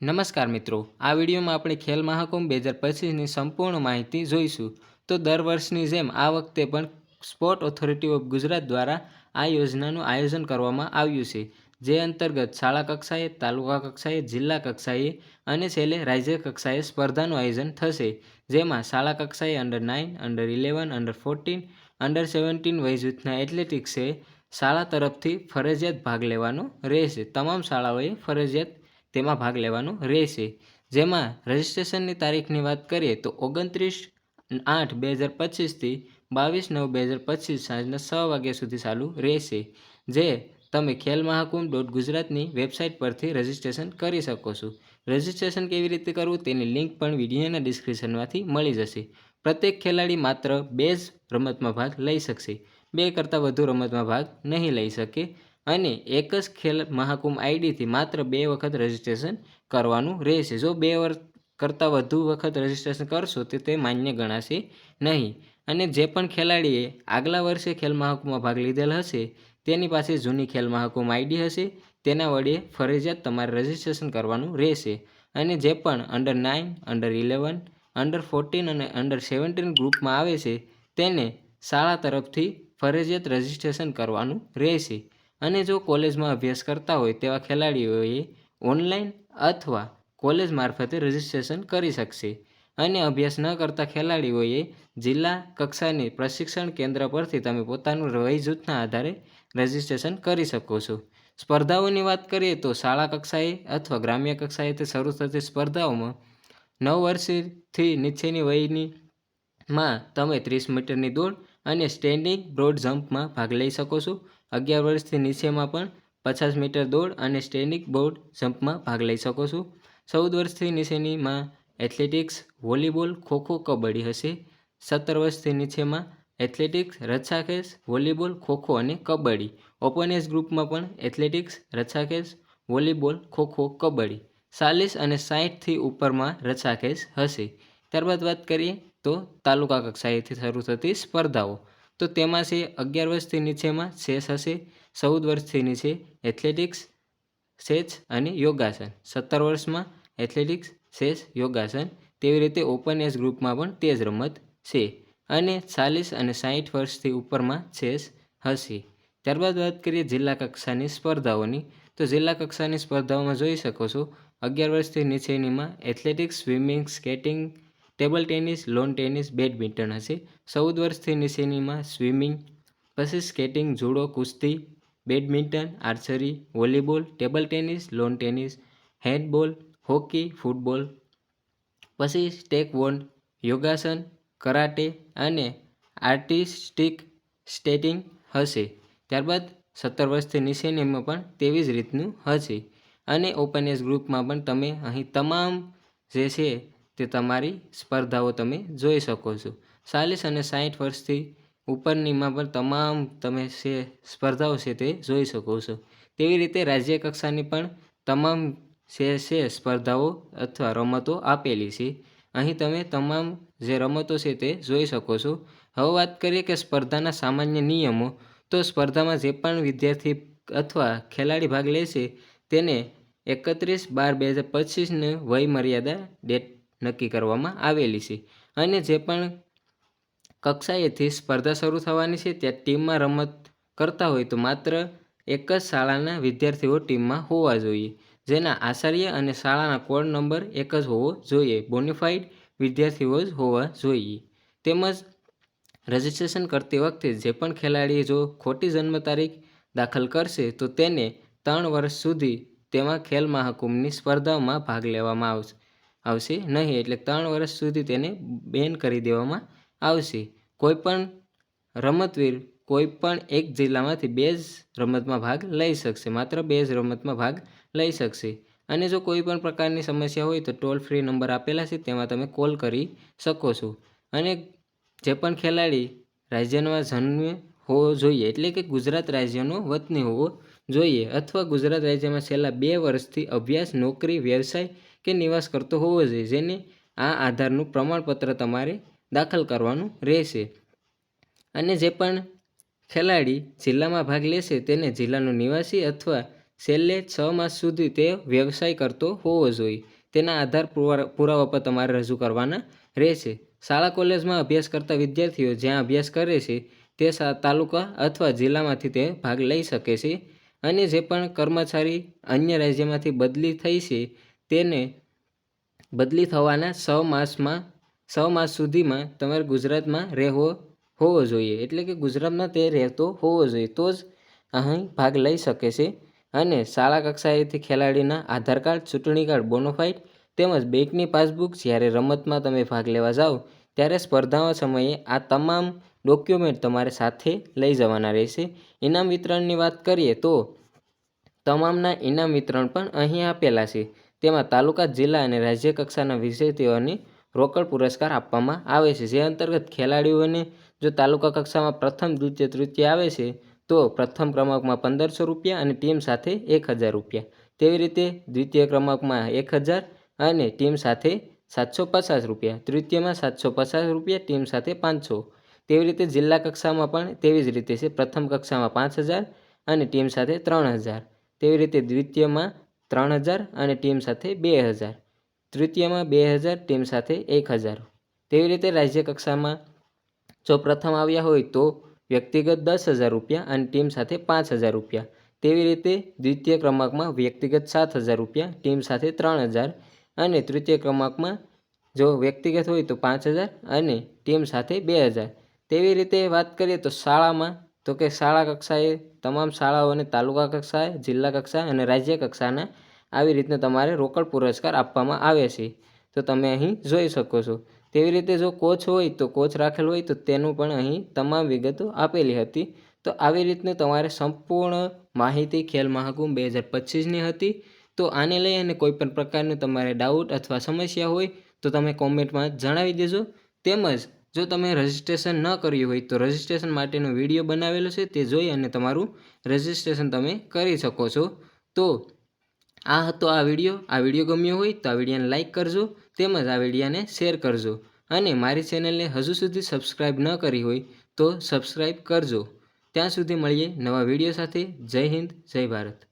નમસ્કાર મિત્રો, આ વિડીયોમાં આપણે ખેલ મહાકુંભ બે હજાર પચીસની સંપૂર્ણ માહિતી જોઈશું. તો દર વર્ષની જેમ આ વખતે પણ સ્પોર્ટ ઓથોરિટી ઓફ ગુજરાત દ્વારા આ યોજનાનું આયોજન કરવામાં આવ્યું છે. જે અંતર્ગત શાળા કક્ષાએ, તાલુકા કક્ષાએ, જિલ્લા કક્ષાએ અને છેલ્લે રાજ્ય કક્ષાએ સ્પર્ધાનું આયોજન થશે. જેમાં શાળા કક્ષાએ under nine under eleven under fourteen under seventeen વયજૂથના એથ્લેટિક્સે શાળા તરફથી ફરજિયાત ભાગ લેવાનો રહેશે. તમામ શાળાઓએ ફરજિયાત તેમાં ભાગ લેવાનો રહેશે. જેમાં રજિસ્ટ્રેશનની તારીખની વાત કરીએ તો ઓગણત્રીસ આઠ બે હજાર પચીસથી બાવીસ નવ બે હજાર પચીસ સાંજના છ વાગ્યા સુધી ચાલુ રહેશે. જે તમે ખેલ મહાકુંભ ડોટ ગુજરાતની વેબસાઇટ પરથી રજિસ્ટ્રેશન કરી શકો છો. રજિસ્ટ્રેશન કેવી રીતે કરવું તેની લિંક પણ વિડીયોના ડિસ્ક્રિપ્શનમાંથી મળી જશે. પ્રત્યેક ખેલાડી માત્ર બે જ રમતમાં ભાગ લઈ શકશે. બે કરતાં વધુ રમતમાં ભાગ નહીં લઈ શકે. અને એક જ ખેલ મહાકુંભ આઈડીથી માત્ર બે વખત રજિસ્ટ્રેશન કરવાનું રહેશે. જો બે વર્ષ કરતાં વધુ વખત રજિસ્ટ્રેશન કરશો તો તે માન્ય ગણાશે નહીં. અને જે પણ ખેલાડીએ આગલા વર્ષે ખેલ મહાકુંભમાં ભાગ લીધેલ હશે, તેની પાસે જૂની ખેલ મહાકુંભ આઈડી હશે, તેના વડે ફરજિયાત તમારે રજિસ્ટ્રેશન કરવાનું રહેશે. અને જે પણ under nine under eleven under fourteen અને અંડર સેવન્ટીન ગ્રુપમાં આવે છે, તેને શાળા તરફથી ફરજિયાત રજિસ્ટ્રેશન કરવાનું રહેશે. અને જો કોલેજમાં અભ્યાસ કરતા હોય તેવા ખેલાડીઓએ ઓનલાઈન અથવા કોલેજ મારફતે રજિસ્ટ્રેશન કરી શકશે. અને અભ્યાસ ન કરતા ખેલાડીઓએ જિલ્લા કક્ષાની પ્રશિક્ષણ કેન્દ્ર પરથી તમે પોતાનું વય જૂથના આધારે રજિસ્ટ્રેશન કરી શકો છો. સ્પર્ધાઓની વાત કરીએ તો શાળા કક્ષાએ અથવા ગ્રામ્ય કક્ષાએથી શરૂ થતી સ્પર્ધાઓમાં નવ વર્ષથી નીચેની વયની માં તમે ત્રીસ મીટરની દોડ અને સ્ટેન્ડિંગ બ્રોડ જમ્પમાં ભાગ લઈ શકો છો. અગિયાર વર્ષથી નીચેમાં પણ પચાસ મીટર દોડ અને સ્ટેન્ડિંગ બોર્ડ જમ્પમાં ભાગ લઈ શકો છો. ચૌદ વર્ષથી નીચેનીમાં એથ્લેટિક્સ વોલીબોલ ખોખો, કબડ્ડી હશે. સત્તર વર્ષથી નીચેમાં એથ્લેટિક્સ રસ્સાખેંચ વોલીબોલ ખોખો અને કબડ્ડી. ઓપન એજ ગ્રુપમાં પણ એથ્લેટિક્સ રચ્છાકેશ વોલીબોલ ખોખો, કબડ્ડી. ચાલીસ અને સાહીઠથી ઉપરમાં રચ્છાકેશ હશે. ત્યારબાદ વાત કરીએ તો તાલુકા કક્ષાએથી શરૂ થતી સ્પર્ધાઓ. તો તેમાં છે અગિયાર વર્ષથી નીચેમાં શેષ હશે, ચૌદ વર્ષથી નીચે એથ્લેટિક્સ, શેષ અને યોગાસન. સત્તર વર્ષમાં એથ્લેટિક્સ, શેષ, યોગાસન તેવી રીતે ઓપન એજ ગ્રુપમાં પણ તે જ રમત છે અને ચાલીસ અને સાહીઠ વર્ષથી ઉપરમાં શેષ હશે. ત્યારબાદ વાત કરીએ જિલ્લા કક્ષાની સ્પર્ધાઓની. તો જિલ્લા કક્ષાની સ્પર્ધાઓમાં જોઈ શકો છો, અગિયાર વર્ષથી નીચેનીમાં athletics, swimming, skating table tennis lawn tennis badminton હશે. ચૌદ વર્ષથી નીચેનીમાં સ્વિમિંગ પછી સ્કેટિંગ જુડો કુસ્તી badminton archery volleyball table tennis lawn tennis handball hockey football પછી સ્ટેક વોન્ડ યોગાસન કરાટે અને આર્ટિસ્ટિક સ્કેટિંગ હશે. ત્યારબાદ સત્તર વર્ષથી નીચેનીમાં પણ તેવી જ રીતનું હશે. અને ઓપન એજ ગ્રુપમાં પણ તમે અહીં તમામ જે છે તે તમારી સ્પર્ધાઓ તમે જોઈ શકો છો. ચાલીસ અને સાહીઠ વર્ષથી ઉપરનીમાં પણ તમામ તમે છે સ્પર્ધાઓ છે તે જોઈ શકો છો. તેવી રીતે રાજ્ય કક્ષાની પણ તમામ જે છે સ્પર્ધાઓ અથવા રમતો આપેલી છે. અહીં તમે તમામ જે રમતો છે તે જોઈ શકો છો. હવે વાત કરીએ કે સ્પર્ધાના સામાન્ય નિયમો. તો સ્પર્ધામાં જે પણ વિદ્યાર્થી અથવા ખેલાડી ભાગ લેશે તેને એકત્રીસ બાર બે હજાર પચીસને વય મર્યાદા ડેટ નક્કી કરવામાં આવેલી છે. અને જે પણ કક્ષાએથી સ્પર્ધા શરૂ થવાની છે ત્યાં ટીમમાં રમત કરતા હોય તો માત્ર એક જ શાળાના વિદ્યાર્થીઓ ટીમમાં હોવા જોઈએ. જેના આચાર્ય અને શાળાના કોડ નંબર એક જ હોવો જોઈએ. બોનિફાઈડ વિદ્યાર્થીઓ જ હોવા જોઈએ. તેમજ રજિસ્ટ્રેશન કરતી વખતે જે પણ ખેલાડીએ જો ખોટી જન્મ તારીખ દાખલ કરશે તો તેને ત્રણ વર્ષ સુધી તેમાં ખેલ મહાકુંભની સ્પર્ધાઓમાં ભાગ લેવામાં આવશે. આવશે નહીં, એટલે ત્રણ વર્ષ સુધી તેને બેન કરી દેવામાં આવશે. કોઈપણ રમતવીર કોઈ પણ એક જિલ્લામાંથી બે જ રમતમાં ભાગ લઈ શકશે, માત્ર બે જ રમતમાં ભાગ લઈ શકશે. અને જો કોઈ પણ પ્રકારની સમસ્યા હોય તો ટોલ ફ્રી નંબર આપેલા છે, તેમાં તમે કોલ કરી શકો છો. અને જે પણ ખેલાડી રાજ્યમાં જન્મ્યો હોવો જોઈએ, એટલે કે ગુજરાત રાજ્યનો વતની હોવો જોઈએ, અથવા ગુજરાત રાજ્યમાં છેલ્લા બે વર્ષથી અભ્યાસ, નોકરી, વ્યવસાય કે નિવાસ કરતો હોવો જોઈએ, જેને આ આધારનું પ્રમાણપત્ર તમારે દાખલ કરવાનું રહેશે. અને જે પણ ખેલાડી જિલ્લામાં ભાગ લેશે, તેને જિલ્લાનો નિવાસી અથવા છેલ્લે છ માસ સુધી તે વ્યવસાય કરતો હોવો જોઈએ. તેના આધાર પુરાવા પર તમારે રજૂ કરવાના રહેશે. શાળા કોલેજમાં અભ્યાસ કરતા વિદ્યાર્થીઓ જ્યાં અભ્યાસ કરે છે, તે તાલુકા અથવા જિલ્લામાંથી તે ભાગ લઈ શકે છે. અને જે પણ કર્મચારી અન્ય રાજ્યમાંથી બદલી થઈ છે તેને બદલી થવાના છ માસમાં, છ માસ સુધીમાં તમારે ગુજરાતમાં રહેવો, હોવો જોઈએ. એટલે કે ગુજરાતમાં તે રહેતો હોવો જોઈએ. તો જ અહીં ભાગ લઈ શકે છે. અને શાળા કક્ષાએથી ખેલાડીના આધાર કાર્ડ, ચૂંટણી કાર્ડ બોનોફાઇટ તેમજ બેંકની પાસબુક જ્યારે રમતમાં તમે ભાગ લેવા જાઓ, ત્યારે સ્પર્ધાઓ સમયે આ તમામ ડોક્યુમેન્ટ તમારે સાથે લઈ જવાના રહેશે. ઇનામ વિતરણની વાત કરીએ તો તમામના ઇનામ વિતરણ પણ અહીં આપેલા છે. તેમાં તાલુકા, જિલ્લા અને રાજ્ય કક્ષાના વિજેતીઓની રોકડ પુરસ્કાર આપવામાં આવે છે. જે અંતર્ગત ખેલાડીઓને જો તાલુકા કક્ષામાં પ્રથમ, દ્વિતીય, તૃતીય આવે છે, તો પ્રથમ ક્રમાંકમાં પંદરસો રૂપિયા અને ટીમ સાથે એક હજાર રૂપિયા. તેવી રીતે દ્વિતીય ક્રમાંકમાં એક હજાર અને ટીમ સાથે સાતસો પચાસ રૂપિયા. તૃતીયમાં સાતસો પચાસ રૂપિયા, ટીમ સાથે પાંચસો. તેવી રીતે જિલ્લા કક્ષામાં પણ તેવી જ રીતે છે. પ્રથમ કક્ષામાં પાંચ હજાર અને ટીમ સાથે ત્રણ હજાર. તેવી રીતે દ્વિતીયમાં ત્રણ હજાર અને ટીમ સાથે બે હજાર. તૃતીયમાં બે હજાર, ટીમ સાથે એક હજાર. તેવી રીતે રાજ્ય કક્ષામાં જો પ્રથમ આવ્યા હોય તો વ્યક્તિગત દસ હજાર રૂપિયા અને ટીમ સાથે પાંચ હજાર રૂપિયા. તેવી રીતે દ્વિતીય ક્રમાંકમાં વ્યક્તિગત સાત હજાર રૂપિયા, ટીમ સાથે ત્રણ હજાર અને તૃતીય ક્રમાંકમાં જો વ્યક્તિગત હોય તો પાંચ હજાર અને ટીમ સાથે બે હજાર. તેવી રીતે વાત કરીએ તો શાળામાં તો કે શાળા કક્ષાએ, તમામ શાળાઓને તાલુકા કક્ષાએ, જિલ્લા કક્ષા અને રાજ્ય કક્ષાના આવી રીતના તમારે રોકડ પુરસ્કાર આપવામાં આવે છે. તો તમે અહીં જોઈ શકો છો. તેવી રીતે જો કોચ હોય તો કોચ રાખેલ હોય તો તેનું પણ અહીં તમામ વિગતો આપેલી હતી. તો આવી રીતનું તમારે સંપૂર્ણ માહિતી ખેલ મહાકુંભ બે હજાર પચીસની હતી. તો આને લઈ અને કોઈ પણ પ્રકારનું તમારે ડાઉટ અથવા સમસ્યા હોય તો તમે કોમેન્ટમાં જણાવી દેજો. તેમજ જો તમે રજિસ્ટ્રેશન ન કર્યું હોય તો રજિસ્ટ્રેશન માટેનો વીડિયો બનાવેલો છે, તે જોઈ અને તમારું રજિસ્ટ્રેશન તમે કરી શકો છો. તો આ હતો આ વીડિયો આ વીડિયો ગમ્યો હોય તો આ વિડીયોને લાઇક કરજો, તેમજ આ વિડીયોને શેર કરજો. અને મારી ચેનલને હજુ સુધી સબસ્ક્રાઇબ ન કરી હોય તો સબસ્ક્રાઇબ કરજો. ત્યાં સુધી મળીએ નવા વીડિયો સાથે. જય હિન્દ, જય ભારત.